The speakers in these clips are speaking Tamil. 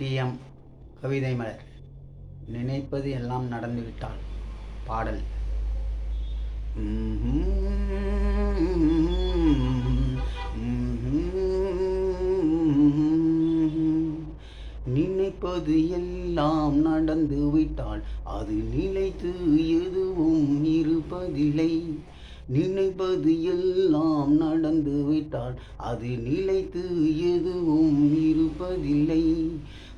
டிஎம் கவிதை மலர். நினைப்பது எல்லாம் நடந்துவிட்டால் பாடல். நினைப்பது எல்லாம் நடந்து விட்டால் அது நிலைத்து எதுவும் இருப்பதில்லை. நினைப்பது எல்லாம் நடந்து விட்டால் அது நிலைத்து எதுவும் இருப்பதில்லை.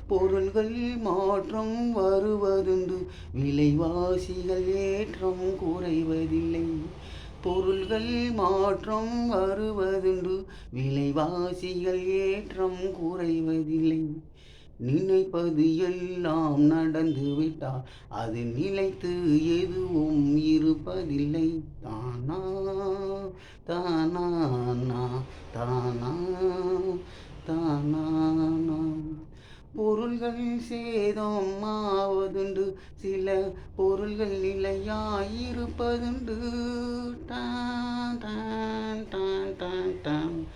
பொருள்கள் மாற்றம் வருவதுண்டு. விலைவாசிகள் ஏற்றம் குறைவதில்லை. பொருள்கள் மாற்றம் வருவதுண்டு. விலைவாசிகள் ஏற்றம் குறைவதில்லை. நினைப்பது எல்லாம் நடந்து விட்டால் அது நிலைத்து எதுவும் இருப்பதில்லை. தானா தானா தானா பொருள்கள் சேதம் ஆவதுண்டு சில பொருள்கள் நிலையாயிருப்பதுண்டு. டான் டான் டான் டான் டான்.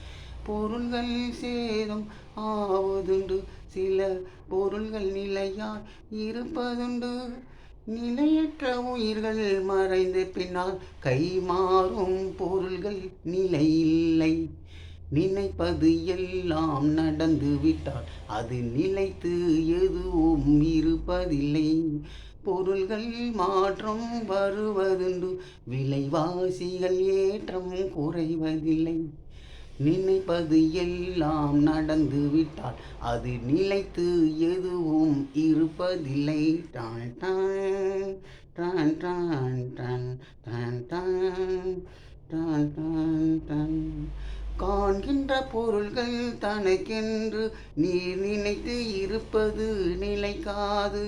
பொருள்கள் சேதம் ஆவதுண்டு. சில பொருள்கள் நிலையாய் இருப்பதுண்டு நிலையற்ற உயிர்கள் மறைந்த பின்னால் கைமாறும் பொருள்கள் நிலையில்லை. நினைப்பது எல்லாம் நடந்து விட்டால் அது நிலைத்து எதுவும் இருப்பதில்லை. பொருள்கள் மாற்றம் வருவதுண்டு விலைவாசிகள் ஏற்றம் குறைவதில்லை. நினைப்பது எல்லாம் நடந்து விட்டால் அது நிலைத்து எதுவும் இருப்பதில்லை. டான் டான் டான் டான் டான் டான் டான் டான் டான் டான். காண்கின்ற பொருள்கள் தனக்கென்று நீர் நினைத்து இருப்பது நிலைக்காது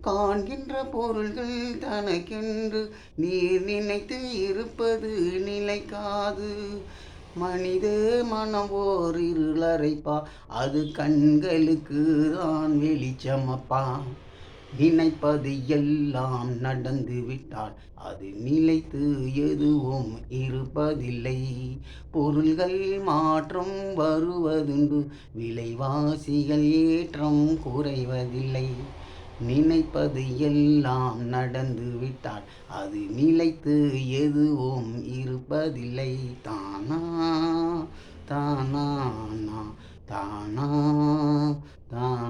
காண்கின்ற பொருள்கள் தனக்கென்று நீர் நினைத்து இருப்பது நிலைக்காது மனித மனம் ஓர் இருளறைப்பா அது கண்களுக்கு தான் வெளிச்சமப்பா. நினைப்பது எல்லாம் நடந்து விட்டால் அது நிலைத்து எதுவும் இருப்பதில்லை. பொருள்கள் மாற்றம் வருவதுண்டு விலைவாசிகள் ஏற்றம் குறைவதில்லை. நினைப்பது எல்லாம் நடந்து விட்டால் அது நிலைத்து எதுவும் இருப்பதில்லை. தானா தானா தானா தானா